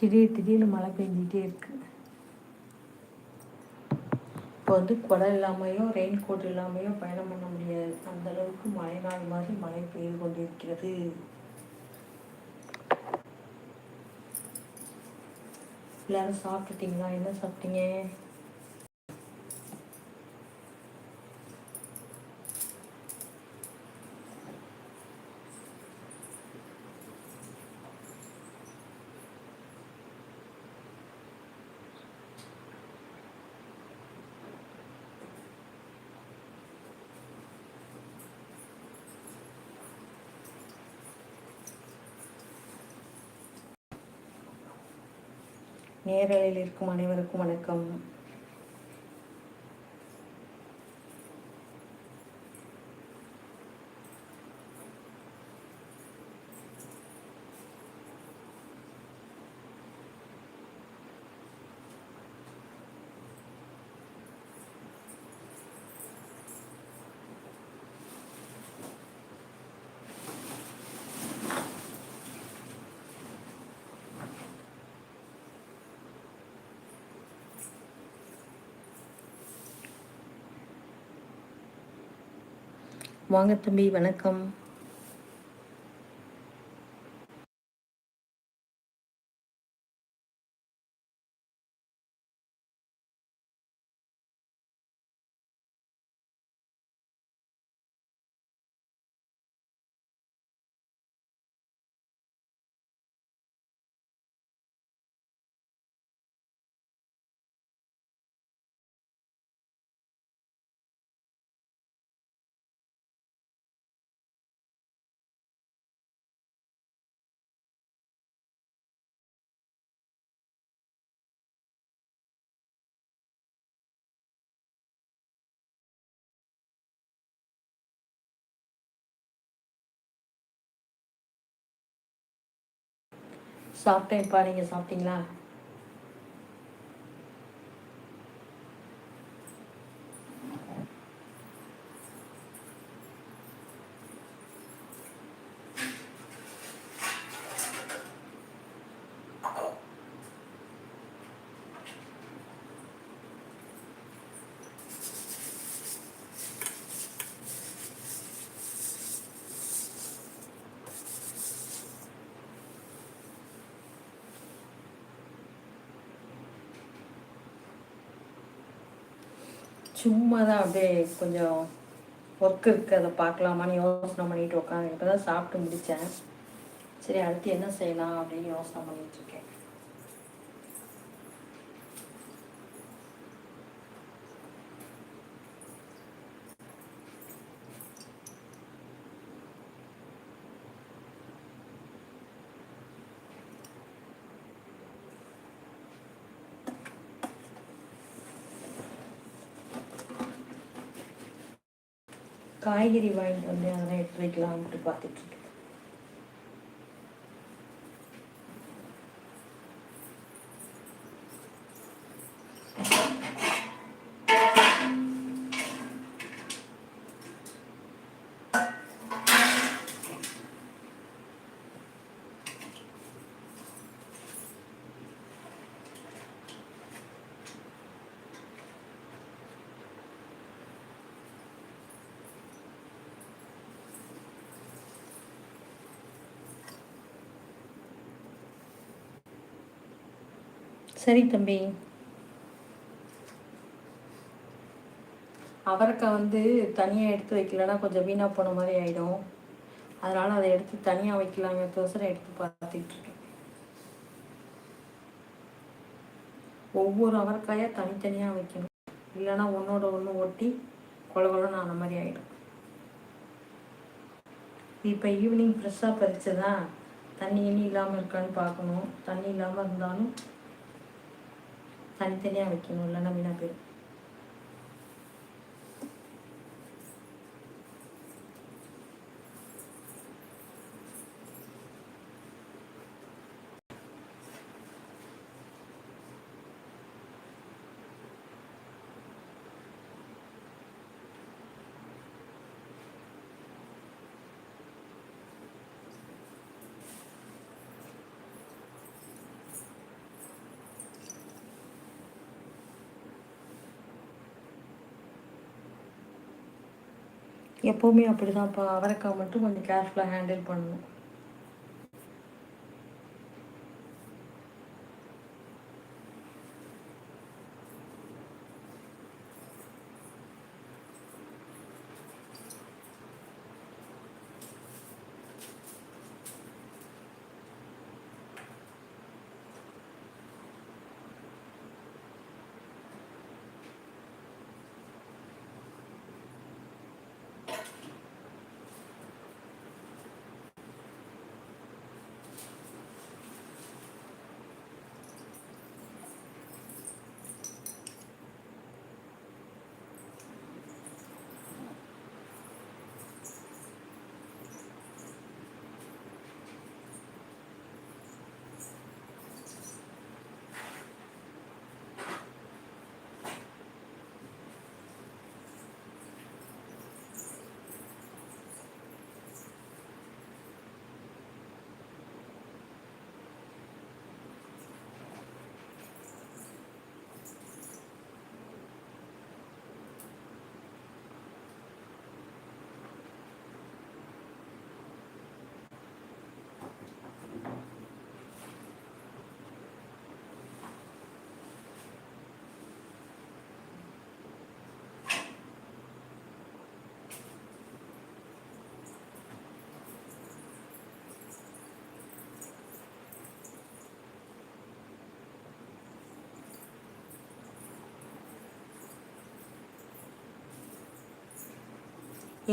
திடீர் திடீர்னு மழை பெஞ்சிட்டே இருக்கு. இப்போ வந்து குடை இல்லாமையோ ரெயின் கோட் இல்லாமையோ பயணம் பண்ண முடியாது. அந்த அளவுக்கு மழை நாள் மாதிரி மழை பெய்து கொண்டிருக்கிறது. எல்லாரும் சாப்பிட்டுட்டீங்களா? என்ன சாப்பிட்டீங்க? நேரலையில் இருக்கும் அனைவருக்கும் வணக்கம். வாங்க தம்பி வணக்கம். சாப்பிட்டேன்ப்பா நீங்கள் சாப்பிட்டீங்களா? சும்மா தான் அப்படியே கொஞ்சம் ஒர்க் இருக்குது அதை பார்க்கலாமான்னு யோசனை பண்ணிட்டு உட்காந்து இப்போ தான் சாப்பிட்டு முடித்தேன் சரி அடுத்து என்ன செய்யலாம் அப்படின்னு யோசனை பண்ணிட்டு காய்கறி வாங்கிட்டு வந்து அதெல்லாம் எடுத்து வைக்கலாம்ட்டு பார்த்துட்ருக்கேன் சரி தம்பி. அவரைக்காய் வந்து தனியாக எடுத்து வைக்கலன்னா கொஞ்சம் வீணாக போன மாதிரி ஆகிடும் அதனால் அதை எடுத்து தனியாக வைக்கலாங்கிறதோசரம் எடுத்து பார்த்துட்டு இருக்கேன். ஒவ்வொரு அவரைக்காயாக தனித்தனியாக வைக்கணும். இல்லைன்னா ஒன்றோட ஒன்று ஒட்டி கொல கொலன்னு ஆன மாதிரி ஆகிடும் இப்போ ஈவினிங் ஃப்ரெஷ்ஷாக பறிச்சதான் தண்ணி இனி இல்லாமல் இருக்கான்னு பார்க்கணும். தண்ணி இல்லாமல் இருந்தாலும் தனித்தனியாக வைக்கணும் இல்லைன்னா வீணாக போயிடும் எப்போவுமே அப்படி தான்ப்பா அவரைக்காய் மட்டும் கொஞ்சம் கேர்ஃபுல்லாக ஹேண்டில் பண்ணணும்.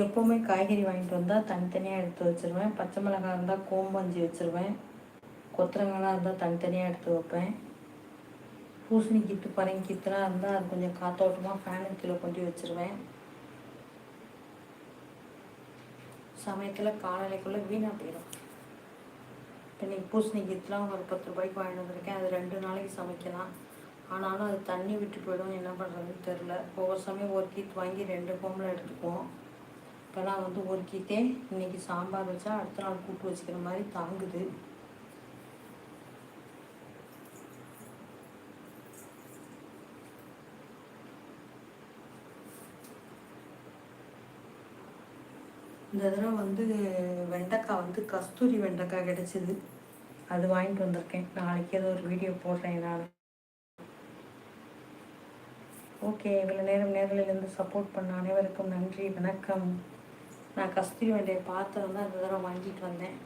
எப்போவுமே காய்கறி வாங்கிட்டு வந்தால் தனித்தனியாக எடுத்து வச்சுருவேன். பச்சை மிளகாய் இருந்தால் கோம்பஞ்சி வச்சுருவேன். கொத்தரங்காலாம் இருந்தால் தனித்தனியாக எடுத்து வைப்பேன். பூசணி கித்து பரங்கி கித்துலாம் இருந்தால் அது கொஞ்சம் காத்தோட்டமாக ஃபேனுக்கு கீழே கொண்டு வச்சுருவேன். சமயத்தில் காலையிலக்குள்ளே வீணாக போயிடும் இப்போ நீங்கள் பூசணி கித்துலாம் ஒரு பத்து ரூபாய்க்கு வாங்கிட்டு வந்திருக்கேன். அது ரெண்டு நாளைக்கு சமைக்கலாம். ஆனாலும் அது தண்ணி விட்டு போயிடும். என்ன பண்ணுறதுன்னு தெரில ஒவ்வொரு சமயம் ஒரு கீத்து வாங்கி ரெண்டு கோம்பில் எடுத்துக்குவோம். இப்போலாம் வந்து ஒரு கீத்தே இன்றைக்கி சாம்பார் வச்சா அடுத்த நாள் கூட்டு வச்சுக்கிற மாதிரி தாங்குது. இந்த தடவை வந்து வெண்டைக்காய் வந்து கஸ்தூரி வெண்டைக்காய் கிடச்சிது. அது வாங்கிட்டு வந்திருக்கேன். நாளைக்கு ஏதோ ஒரு வீடியோ போடுறேன் நான் ஓகே இவ்வளோ நேரம் நேரிலிருந்து சப்போர்ட் பண்ண அனைவருக்கும் நன்றி வணக்கம். நான் கஸ்தூரி பார்த்து தான் அந்த தடவை வாங்கிட்டு வந்தேன்.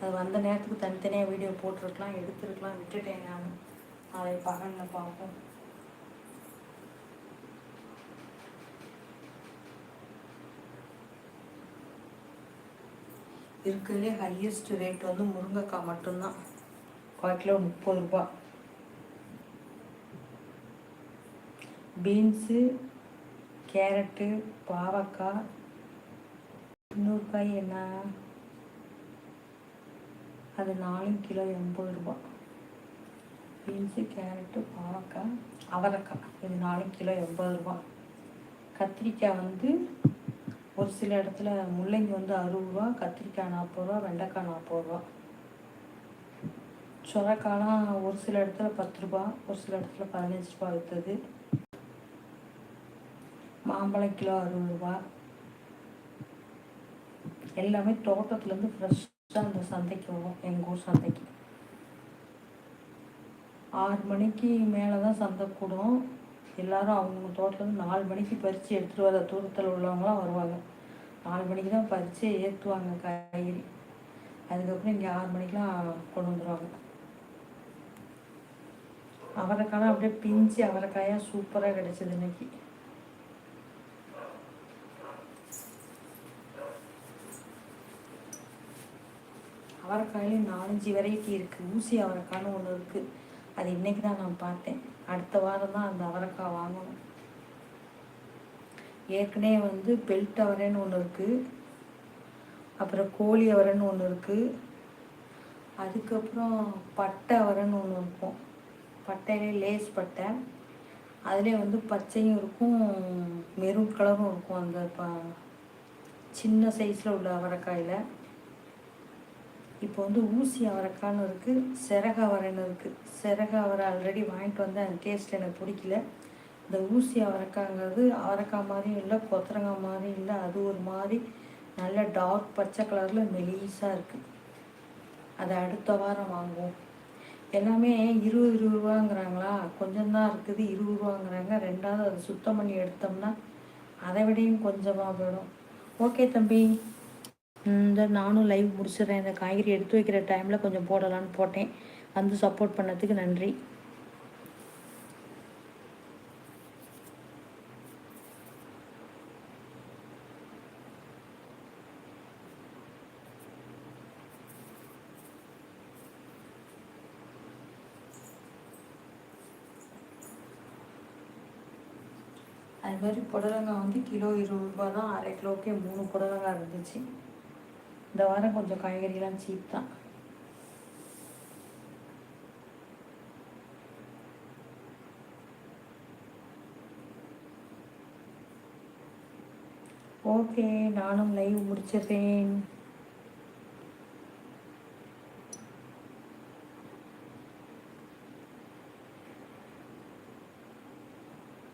அது வந்த நேரத்துக்கு தனித்தனியாக வீடியோ போட்டிருக்கலாம் எடுத்துருக்கலாம் விட்டுட்டேன் நான். அதை பகலில் பார்ப்போம். இருக்கிறதுலே ஹையஸ்ட் ரேட் வந்து முருங்கைக்காய் மட்டும்தான். கால் கிலோ முப்பது ரூபா. பீன்ஸு கேரட்டு பாவக்காய் நூறுரூபாய் காய் என்ன? அது நாலு கிலோ எண்பது ரூபா. பீன்ஸு கேரட்டு பாவக்காய் அவரைக்காய். இது நாலு கிலோ எண்பது ரூபா. கத்திரிக்காய் வந்து ஒரு சில இடத்துல முள்ளங்கி வந்து அறுபது ரூபா கத்திரிக்காய் நாற்பது ரூபா வெண்டைக்காய் நாற்பது ரூபா. சொரக்காய்லாம் ஒரு சில இடத்துல பத்து ரூபா ஒரு சில இடத்துல பதினஞ்சு ரூபா விற்றுது மாம்பழம் கிலோ அறுபது ரூபா. எல்லாமே தோட்டத்துலேருந்து ஃப்ரெஷ்ஷாக அந்த சந்தைக்கு வரும். எங்கள் ஊர் சந்தைக்கு. ஆறு மணிக்கு மேலே தான் சந்தை கூடும். எல்லாரும் அவங்க தோட்டத்துலேருந்து நாலு மணிக்கு பறித்து எடுத்துகிட்டு வர தூரத்தில் உள்ளவங்களாம் வருவாங்க. நாலு மணிக்கு தான் பறித்து ஏற்றுவாங்க காய்கறி. அதுக்கப்புறம் இங்கே ஆறு மணிக்கெலாம் கொண்டு வந்துடுவாங்க அவரைக்காய் அப்படியே பிஞ்சு அவரைக்காயாக சூப்பராக கிடச்சிது இன்னைக்கு. அவரைக்காயிலையும் நாலஞ்சு வெரைட்டி இருக்குது ஊசி அவரைக்கான்னு ஒன்று இருக்குது அது இன்றைக்கி தான் நான் பார்த்தேன். அடுத்த வாரம் தான் அந்த அவரைக்காய் வாங்கணும். ஏற்கனவே வந்து பெல்ட் அவரைன்னு ஒன்று இருக்குது அப்புறம் கோழி அவரைன்னு ஒன்று இருக்குது அதுக்கப்புறம் பட்டை அவரைன்னு ஒன்று இருக்கும். பட்டையிலே லேஸ் பட்டை. அதிலே வந்து பச்சையும் இருக்கும். மெரூன் கலரும் இருக்கும் அந்த ப சின்ன சைஸில் உள்ள அவரைக்காயில். இப்போ வந்து ஊசி அவரைக்கான்னு இருக்குது சிறக அவரைன்னு இருக்குது சிறக அவரை ஆல்ரெடி வாங்கிட்டு வந்தேன் அந்த டேஸ்ட் எனக்கு பிடிக்கல. இந்த ஊசி அவரைக்காங்கிறது அவரைக்காய் மாதிரியும் இல்லை கொத்தரங்காய் மாதிரியும் இல்லை அது ஒரு மாதிரி நல்ல டார்க் பச்சை கலரில் மெலீஸாக இருக்குது அதை அடுத்த வாரம் வாங்குவோம். எல்லாமே இருபது இருபது ரூபாங்கிறாங்களா? கொஞ்சம்தான் இருக்குது இருபது ரூபாங்கிறாங்க. ரெண்டாவது அதை சுத்தம் பண்ணி எடுத்தோம்னா அதை விடையும் கொஞ்சமாக போயிடும். ஓகே தம்பி. இந்த நானும் லைவ் முடிச்சிடுறேன். இந்த காய்கறி எடுத்து வைக்கிற டைமில் கொஞ்சம் போடலான்னு போட்டேன். வந்து சப்போர்ட் பண்ணதுக்கு நன்றி. அது மாதிரி புடலங்காய் வந்து கிலோ இருபது ரூபா தான் அரை கிலோக்கே மூணு புடலங்காய் இருந்துச்சு. இந்த வாரம் கொஞ்சம் காய்கறிலாம் சீப் தான். ஓகே நானும் லைவ் முடிச்சிடுறேன்.